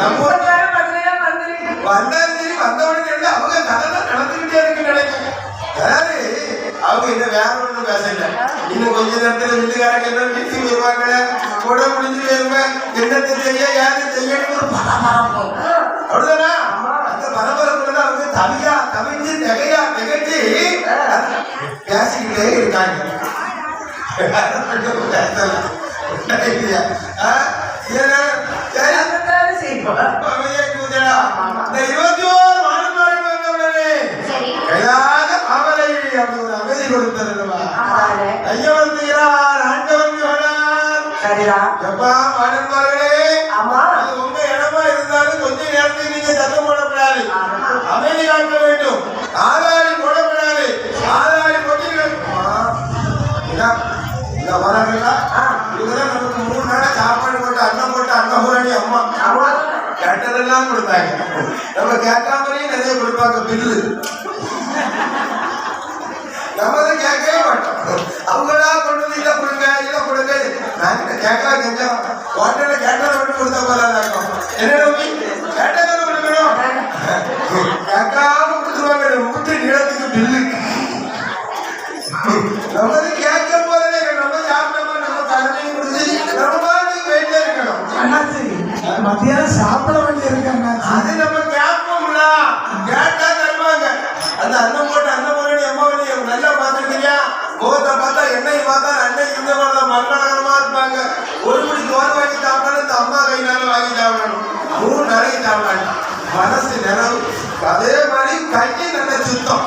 நம்ம வந்தாலும் சரி வந்தவனுக்கு இல்லை அவங்க கதை தான் நடந்துகிட்டே இருக்குன்னு நினைக்கிறேன். அதாவது அவங்க என்ன வேற ஒன்றும் பேசல. இன்னும் கொஞ்ச நேரத்துல வீட்டுக்காரங்க என்ன வீசி வருவாங்க கூட முடிஞ்சு வருங்க என்னத்தை செய்ய யாரு செய்யணும் ஒரு பரபரப்பு. அப்படிதானா அந்த இருக்காங்க. கைலாத மாமலை அப்படி ஒரு அமைதி கொடுத்ததுமா அதானே. ஐயா வந்தீரார் ஆண்டவன் யோனார் சரிதான். எப்பா ஆமா. அது உங்க இடமா இருந்தாலும் கொஞ்ச நேரத்துக்கு நீங்க சத்தம் போடக்கூடாது அமைதி காக்க வேண்டும். ஆதாரி போடக்கூடாது ஆதாரி போட்டீர்கள் இங்க வராங்களா. இவங்கதான் நமக்கு மூணு நாளா சாப்பாடு போட்டு அன்னம் போட்டு அன்னபூரணி அம்மா. ஆமா. கேட்டதெல்லாம் கொடுத்தாங்க. நம்ம கேட்காமலே நிறைய கொடுப்பாங்க பில்லு நம்ம அதை கேட்கவே மாட்டோம் அவங்களா கொண்டு வந்து இதை கொடுங்க இதை கொடுங்க நான் கிட்ட கேட்கலாம் கெஞ்சம் ஹோட்டல்ல கேட்டதை மட்டும் கொடுத்தா போல இருக்கும். என்ன நம்பி கேட்டதை கொடுக்கணும் கேட்காம கொடுத்துருவாங்க முட்டு நீளத்துக்கு பில்லு. நம்ம அதை கேட்க போதே நம்ம சாப்பிட்டோமா நம்ம தண்ணியும் குடிச்சு நம்ம பாட்டுக்கு போயிட்டே இருக்கணும். அண்ணாச்சி மத்தியானம் சாப்பிட வேண்டி இருக்கு அண்ணாச்சி. அது நம்ம கேட்போம்ல. கேட்டா தருவாங்க. அந்த அண்ணன் போட்டு அண்ணன் போட்டு பண்ணி நல்லா பார்த்துருக்கியா முகத்தை பார்த்தா எண்ணெய் பார்த்தா அண்ணன் இந்த மாதிரி தான் மங்களகரமா இருப்பாங்க ஒரு மணி சோறு வாங்கி சாப்பிட்டாலும் இந்த அம்மா கைனால வாங்கி சாப்பிடணும் மூணு நிறைய சாப்பிடணும் மனசு நிறவு அதே மாதிரி கையை நல்ல சுத்தம்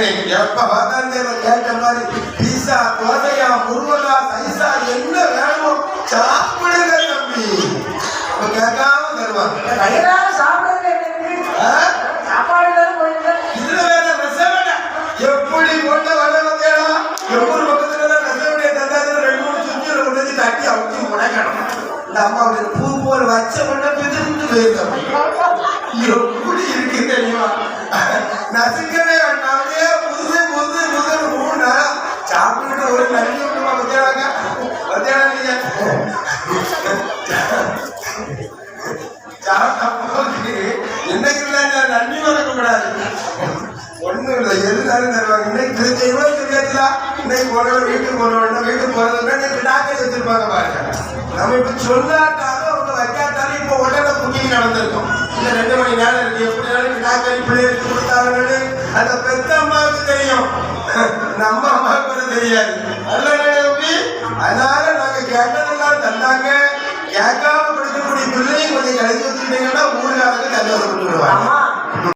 கிடைக்கும் எப்ப பார்த்தாலும் கேட்ட மாதிரி பீஸா தோசையா முருகலா சைஸா என்ன வேணுமோ சாப்பிடுங்க தம்பி கேட்காம தருவாங்க இதுல வேற ரசவடை. எப்படி? எவ்வளவு பக்கத்துல ரசவடையை தந்தாச்சுன்னா ரெண்டு மூணு சுத்தியில கொண்டு வந்து தட்டி அவிச்சு முனைக்கணும். இந்த அம்மா அப்படி பூ போல் வச்ச உடனே பிதிர்ந்து போயிருந்தோம். எப்படி இருக்கு தெரியுமா? நசுக்கவே வேண்டாம். அப்படியே புது, புது, புதுன்னு மூணு நாளா சாப்பிட்டுட்டு ஒரு நன்றி விட்டுமா பத்தியாங்க பத்தியாடா நீங்க சாப்பிட்டு இன்னைக்கு நன்றி மறக்க கூடாது ஒண்ணும் இல்லை எதுனாலும் தருவாங்க இன்னைக்கு திருச்சி இவ்வளவு தெரியாதுல இன்னைக்கு போனவங்க வீட்டுக்கு போனவங்க வீட்டுக்கு போறதுன்னா இன்னைக்கு டாக்டர் வச்சிருப்பாங்க பாருங்க நம்ம இப்ப சொல்லாட்டாலும் அவங்க வைக்காட்டாலும் இப்ப உடனே புக்கிங் நடந்திருக்கும் இந்த ரெண்டு மணி நேரம் இருக்கு எப்படினாலும் டாக்டர் பிள்ளைகளுக்கு கொடுத்தாங்கன்னு அந்த பெத்த அம்மாவுக்கு தெரியும் நம்ம அம்மாவுக்கு தெரியாது. கேட்காம படிக்கக்கூடிய பிள்ளையும் கொஞ்சம் கழிச்சு வச்சுட்டீங்கன்னா ஊருக்காரங்க சந்தோஷப்பட்டு விடுவாங்க